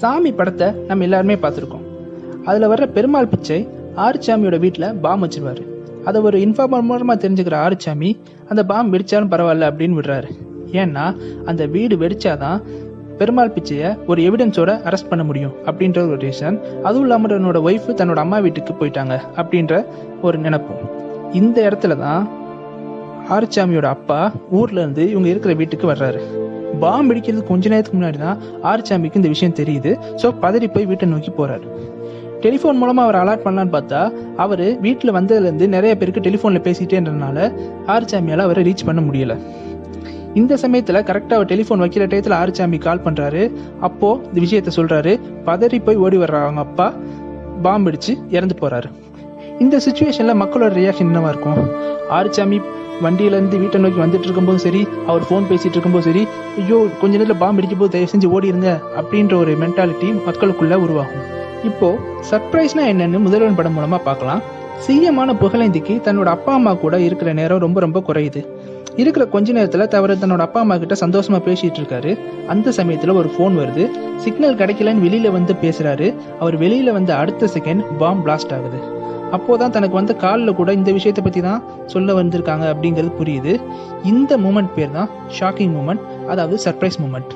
சாமி படத்தை நம்ம எல்லாருமே பார்த்துருக்கோம். அதில் வர்ற பெருமாள் பிச்சை ஆறுச்சாமியோட வீட்டில் பாம் வச்சிருவார். அதை ஒரு இன்ஃபார்மர் மூலமாக தெரிஞ்சுக்கிற ஆறுச்சாமி அந்த பாம் வெடிச்சாலும் பரவாயில்ல அப்படின்னு விடுறாரு. ஏன்னா அந்த வீடு வெடிச்சாதான் பெருமாள் பிச்சையை ஒரு எவிடன்ஸோட அரெஸ்ட் பண்ண முடியும் அப்படின்ற ஒரு ரீசன் அதுவும் இல்லாமல் என்னோட ஒய்ஃபு தன்னோட அம்மா வீட்டுக்கு போயிட்டாங்க அப்படின்ற ஒரு நினைப்பும். இந்த இடத்துல தான் ஆறுச்சாமியோட அப்பா ஊர்ல இருந்து இவங்க இருக்கிற வீட்டுக்கு வர்றாரு. பாம் பிடிக்கிறது கொஞ்ச நேரத்துக்கு முன்னாடி தான் ஆறுச்சாமிக்கு இந்த விஷயம் தெரியுது. ஸோ பதறி போய் வீட்டை நோக்கி போறாரு. டெலிஃபோன் மூலமாக அவர் அலாட் பண்ணலான்னு பார்த்தா அவர் வீட்டில் வந்ததுலேருந்து நிறைய பேருக்கு டெலிஃபோனில் பேசிட்டேன்றனால இருந்ததுனால ஆறுச்சாமியால் அவரை ரீச் பண்ண முடியல. இந்த சமயத்தில் கரெக்டாக அவர் டெலிஃபோன் வைக்கிற டயத்தில் ஆறுச்சாமி கால் பண்ணுறாரு அப்போது இந்த விஷயத்த சொல்கிறாரு பதறி போய் ஓடி வர்றாங்க அப்பா பாம்பு அடிச்சு இறந்து போகிறாரு இந்த சுச்சுவேஷனில் மக்களோட ரியாக்ஷன் என்னவா இருக்கும்? ஆறுச்சாமி வண்டியிலேருந்து வீட்டை நோக்கி வந்துட்டு இருக்கும்போதும் சரி அவர் ஃபோன் பேசிட்டு இருக்கும்போது சரி ஐயோ கொஞ்ச நேரத்தில் பாம்பு அடிக்கும் போது தயவு செஞ்சு ஓடிடுங்க அப்படின்ற ஒரு மென்டாலிட்டி மக்களுக்குள்ள உருவாகும். இப்போ சர்ப்ரைஸ்னா என்னன்னு முதல்வன் படம் மூலமா பார்க்கலாம். சிஎமான புகழேந்திக்கு தன்னோட அப்பா அம்மா கூட இருக்கிற நேரம் ரொம்ப ரொம்ப குறையுது. இருக்கிற கொஞ்ச நேரத்தில் தவிர தன்னோட அப்பா அம்மா கிட்ட சந்தோஷமா பேசிட்டு இருக்காரு. அந்த சமயத்தில் ஒரு ஃபோன் வருது. சிக்னல் கிடைக்கலன்னு வெளியில வந்து பேசுறாரு. அவர் வெளியில வந்த அடுத்த செகண்ட் பாம் பிளாஸ்ட் ஆகுது. அப்போதான் தனக்கு வந்த காலில் கூட இந்த விஷயத்தை பற்றி தான் சொல்ல வந்திருக்காங்க அப்படிங்கிறது புரியுது. இந்த மூமெண்ட் பேர் தான் ஷாக்கிங் மூமெண்ட் அதாவது சர்ப்ரைஸ் மூமெண்ட்